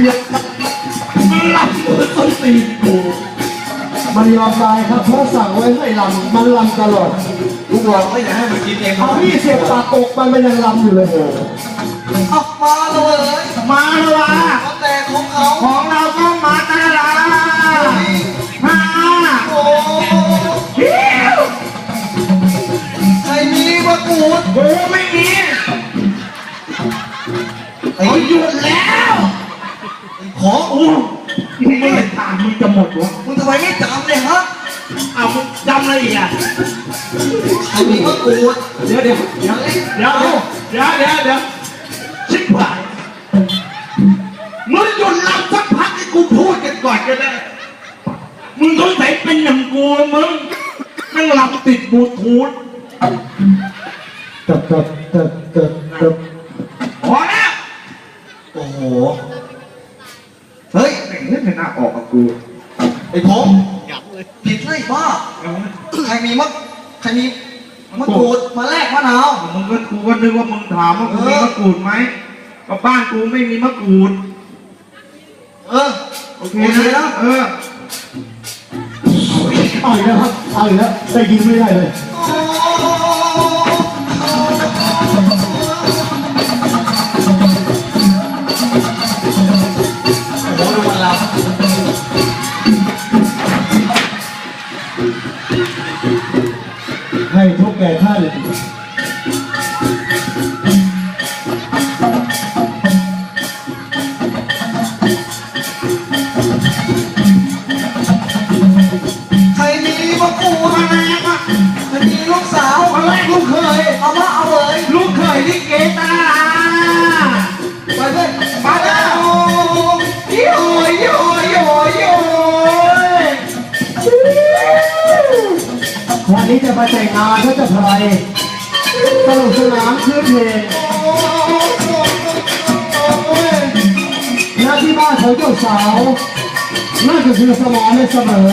เรีมันลำมือต้นตีนกูมันยอมตายครับเพราะสั่งไว้ให้ลำมันลำตลอดลูกหลอกไม่อยากให้มันกินเองเอาพี่เสียบปากตกมันมันยังลำอยู่เลยเอามาเลยมาเลยวะแต่ของเขาของเราต้องมาตาลาฮ่าโอ้ยใครมีวะกูกูไม่มีไอ้หยุดเล ไม่ได้ตามมึงจะหมดวะมึงทำไมไม่จำเลยฮะเอามึงจำอะไรอีกอะใครมีมะกรูดเดี๋ยวเดี๋ยวเดี๋ยวเดี๋ยวเดี๋ยวเดี๋ยวเดี๋ยวชิบหายมึงหยุดรับสักพักให้กูพูดกันก่อนก็ได้มึงสงสัยเป็นอย่างกูมึงนั่งหลับติดบลูทูธตับตับตับตับตับพอแล้วโอ้โหเฮ้ยแม่ งเล่นไม่น่าออกกับกูไอ้ผมผิดเลยบ้าใครมีมะใครมีมะกรูดมาแลกมะนาวมึงก็กูก็นึกว่ามึงถามว่ากูมีมะกรูดไหมก็บ้านกูไม่มีมะกรูด เออโอเคโอเคนะนะเออเอาอีกแล้วครับเอาอีกแล้วได้ยินไม่ได้เลย ให้ทุกแกท่าน วันนี้จะมาแต่งงานก็จะไพรสนุกสนานคืนเพลงและที่บ้านของเจ้าสาวน่าจะคือสมอเลยเสมอ